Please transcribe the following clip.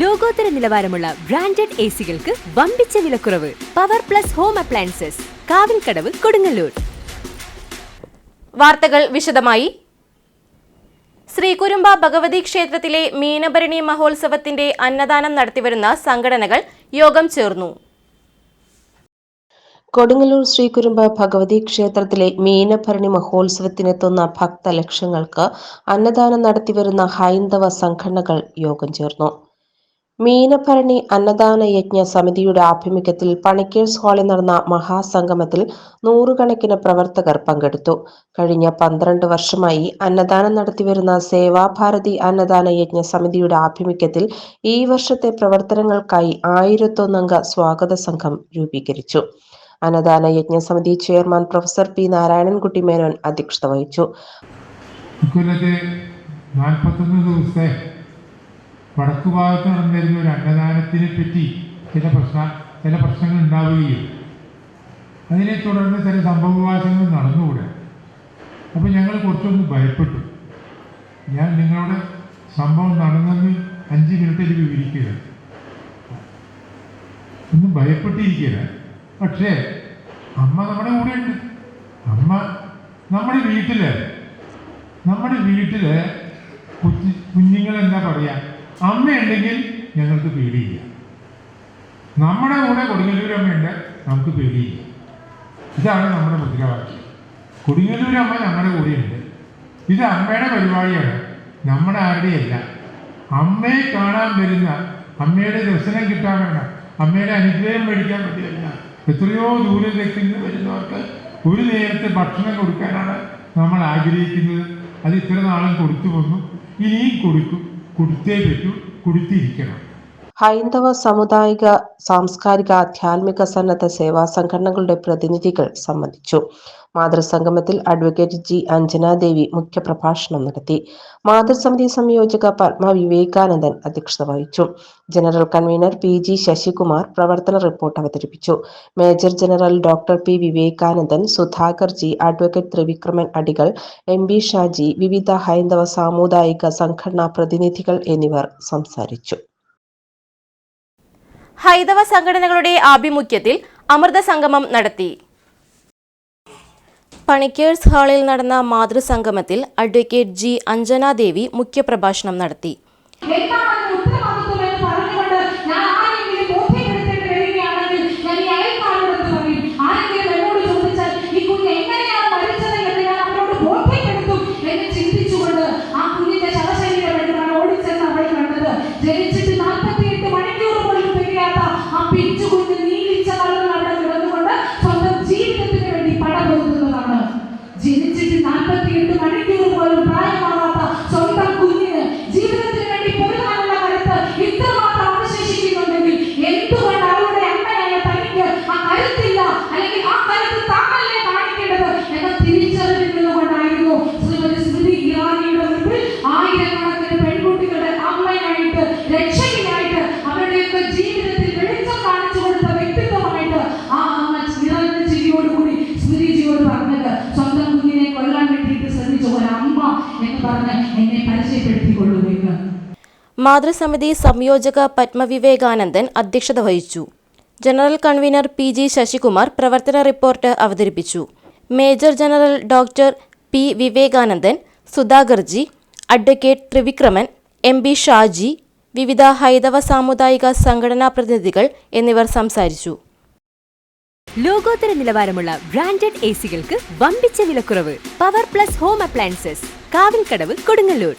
ലോകോത്തര നിലവാരമുള്ള branded A സികൾക്ക് വമ്പിച്ച വിലക്കുറവ്. Power plus home appliances Kavilkadavu Kodungallur. വാർത്തകൾ വിശദമായി. ശ്രീകുരുമ്പ ഭഗവതി ക്ഷേത്രത്തിലെ മീനഭരണി മഹോത്സവത്തിന്റെ അന്നദാനം നടത്തിവരുന്ന സംഘടനകൾ യോഗം ചേർന്നു. കൊടുങ്ങല്ലൂർ ശ്രീകുരുമ്പ ഭഗവതി ക്ഷേത്രത്തിലെ മീനഭരണി മഹോത്സവത്തിനെത്തുന്ന ഭക്തലക്ഷങ്ങൾക്ക് അന്നദാനം നടത്തിവരുന്ന ഹൈന്ദവ സംഘടനകൾ യോഗം ചേർന്നു. മീനഭരണി അന്നദാന യജ്ഞ സമിതിയുടെ ആഭിമുഖ്യത്തിൽ പണിക്കേഴ്സ് ഹാളിൽ നടന്ന മഹാസംഗമത്തിൽ നൂറുകണക്കിന് പ്രവർത്തകർ പങ്കെടുത്തു. കഴിഞ്ഞ പന്ത്രണ്ട് വർഷമായി അന്നദാനം നടത്തിവരുന്ന സേവാഭാരതി അന്നദാന യജ്ഞ സമിതിയുടെ ആഭിമുഖ്യത്തിൽ ഈ വർഷത്തെ പ്രവർത്തനങ്ങൾക്കായി ആയിരത്തൊന്നംഗ സ്വാഗത സംഘം രൂപീകരിച്ചു. അന്നദാന യജ്ഞ സമിതി chairman professor P Narayanankutty Menon അധ്യക്ഷത വഹിച്ചു. ദിവസത്തെ വടക്കു ഭാഗത്ത് നടന്നിരുന്ന ഒരു അന്നദാനത്തിനെ പറ്റി ചില പ്രശ്ന ചില പ്രശ്നങ്ങൾ ഉണ്ടാവുകയും അതിനെ തുടർന്ന് ചില സംഭവവാസങ്ങൾ നടന്നുകൂടെ. അപ്പോൾ ഞങ്ങൾ കുറച്ചൊന്ന് ഭയപ്പെട്ടു. ഞാൻ നിങ്ങളുടെ സംഭവം നടന്നെന്ന് അഞ്ച് മിനിറ്റിൽ വിവരിക്കുക. ഒന്നും ഭയപ്പെട്ടിരിക്കുക പക്ഷേ അമ്മ നമ്മുടെ കൂടെയുണ്ട്. അമ്മ നമ്മുടെ വീട്ടിൽ നമ്മുടെ വീട്ടിൽ കുഞ്ഞി കുഞ്ഞുങ്ങൾ എന്താ പറയാ? അമ്മയുണ്ടെങ്കിൽ ഞങ്ങൾക്ക് പേടിയില്ല. നമ്മുടെ കൂടെ കൊടുങ്ങല്ലൂർ അമ്മയുണ്ട് നമുക്ക് പേടിയില്ല. ഇതാണ് നമ്മുടെ മുദ്രാവാക്യം. കൊടുങ്ങല്ലൂർ അമ്മ നമ്മുടെ കൂടെയുണ്ട്. ഇത് അമ്മയുടെ പരിപാടിയാണ്. നമ്മുടെ ആരുടെയല്ല. അമ്മയെ കാണാൻ വരുന്ന അമ്മയുടെ ദർശനം കിട്ടാൻ വേണ്ട അമ്മയുടെ അനുഗ്രഹം മേടിക്കാൻ പറ്റില്ല എത്രയോ ദൂരത്തേക്ക് നിന്ന് വരുന്നവർക്ക് ഒരു നേരത്തെ ഭക്ഷണം കൊടുക്കാനാണ് നമ്മൾ ആഗ്രഹിക്കുന്നത്. അത് ഇത്ര നാളും കൊടുത്തു വന്നു. ഇനിയും കൊടുക്കും. കൊടുത്തേ പറ്റൂ കൊടുത്തിരിക്കണം ഹൈന്ദവ സാമുദായിക സാംസ്കാരിക ആധ്യാത്മിക സന്നദ്ധ സേവാ സംഘടനകളുടെ പ്രതിനിധികൾ സംബന്ധിച്ചു. മാതൃസംഗമത്തിൽ അഡ്വക്കേറ്റ് ജി. അഞ്ജനാദേവി മുഖ്യപ്രഭാഷണം നടത്തി. മാതൃസമിതി സംയോജക പത്മ വിവേകാനന്ദൻ അധ്യക്ഷത വഹിച്ചു. General convener P. G. Sasikumar പ്രവർത്തന റിപ്പോർട്ട് അവതരിപ്പിച്ചു. Major general doctor P. Vivekanandan Sudhakar ji advocate Trivikraman അടികൾ എം. ബി ഷാജി വിവിധ ഹൈന്ദവ സാമുദായിക സംഘടനാ പ്രതിനിധികൾ എന്നിവർ സംസാരിച്ചു. ഹൈന്ദവ സംഘടനകളുടെ ആഭിമുഖ്യത്തിൽ അമൃത സംഗമം നടത്തി. പണിക്കേഴ്സ് ഹാളിൽ നടന്ന മാതൃസംഗമത്തിൽ അഡ്വക്കേറ്റ് ജി അഞ്ജനാദേവി മുഖ്യപ്രഭാഷണം നടത്തി. kalau എന്നെ പരിചയപ്പെടുത്തിക്കൊള്ളുമെന്ന് മാതൃസമിതി സംയോജക പത്മവിവേകാനന്ദൻ അധ്യക്ഷത വഹിച്ചു. General convener P G Sasikumar പ്രവർത്തന റിപ്പോർട്ട് അവതരിപ്പിച്ചു. Major general doctor P Vivekanandan Sudhakar ji advocate Trivikraman M B Shaji വിവിധ ഹൈന്ദവ സാമുദായിക സംഘടനാ പ്രതിനിധികൾ എന്നിവർ സംസാരിച്ചു. ലോകോത്തര നിലവാരമുള്ള ബ്രാൻഡഡ് എ സികൾക്ക് വമ്പിച്ച വിലക്കുറവ് power plus home appliances Kavilkadavu Kodungallur.